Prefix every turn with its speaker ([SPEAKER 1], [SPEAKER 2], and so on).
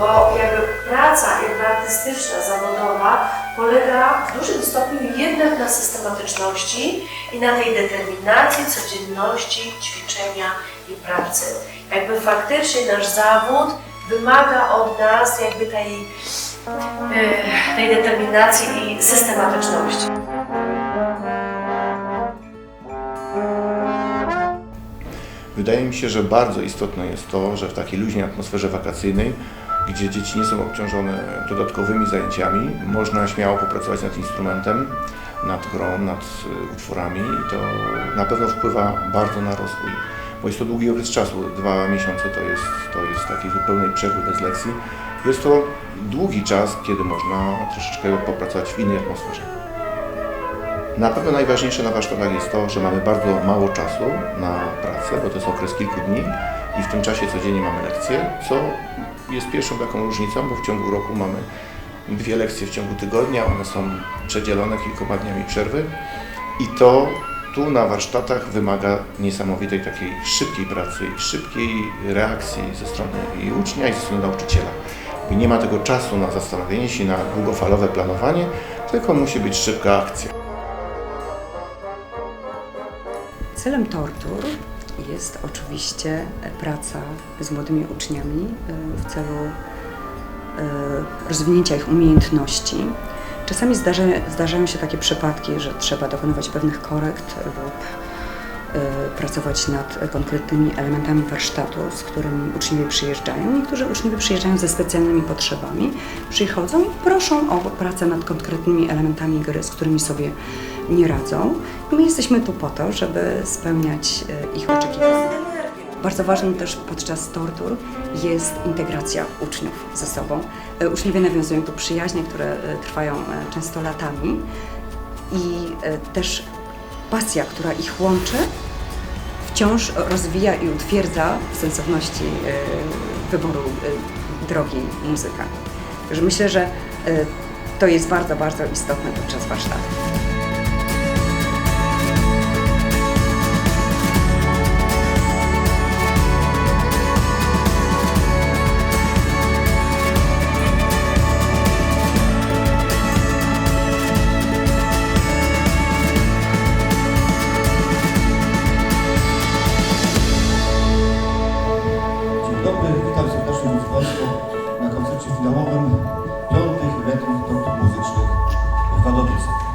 [SPEAKER 1] bo jakby praca jakby artystyczna, zawodowa polega w dużym stopniu jednak na systematyczności i na tej determinacji, codzienności, ćwiczenia i pracy. Jakby faktycznie nasz zawód wymaga od nas jakby tej, e, tej determinacji i systematyczności.
[SPEAKER 2] Wydaje mi się, że bardzo istotne jest to, że w takiej luźnej atmosferze wakacyjnej, gdzie dzieci nie są obciążone dodatkowymi zajęciami, można śmiało popracować nad instrumentem, nad grą, nad y, utworami i to na pewno wpływa bardzo na rozwój. Bo jest to długi okres czasu, dwa miesiące to jest, to jest takiej zupełnej przerwy bez lekcji. Jest to długi czas, kiedy można troszeczkę popracować w innej atmosferze. Na pewno najważniejsze na warsztatach jest to, że mamy bardzo mało czasu na pracę, bo to jest okres kilku dni i w tym czasie codziennie mamy lekcje, co jest pierwszą taką różnicą, bo w ciągu roku mamy dwie lekcje w ciągu tygodnia, one są przedzielone kilkoma dniami przerwy i to tu na warsztatach wymaga niesamowitej takiej szybkiej pracy i szybkiej reakcji ze strony i ucznia i ze strony nauczyciela. I nie ma tego czasu na zastanowienie się, na długofalowe planowanie, tylko musi być szybka akcja.
[SPEAKER 3] Celem tortur jest oczywiście praca z młodymi uczniami y, w celu y, rozwinięcia ich umiejętności. Czasami zdarza, zdarzają się takie przypadki, że trzeba dokonywać pewnych korekt lub pracować nad konkretnymi elementami warsztatu, z którymi uczniowie przyjeżdżają. Niektórzy uczniowie przyjeżdżają ze specjalnymi potrzebami, przychodzą i proszą o pracę nad konkretnymi elementami gry, z którymi sobie nie radzą. My jesteśmy tu po to, żeby spełniać e, ich oczekiwania. Bardzo ważnym też podczas tortur jest integracja uczniów ze sobą. E, Uczniowie nawiązują tu przyjaźnie, które trwają często latami i też pasja, która ich łączy, wciąż rozwija i utwierdza w sensowności e, wyboru e, drogi muzyka. Myślę, że e, to jest bardzo, bardzo istotne podczas warsztatu.
[SPEAKER 4] Dobry, witam serdecznie Ludzkosko na koncercie finałowym piątych letnich tortur muzycznych w Wadowicach.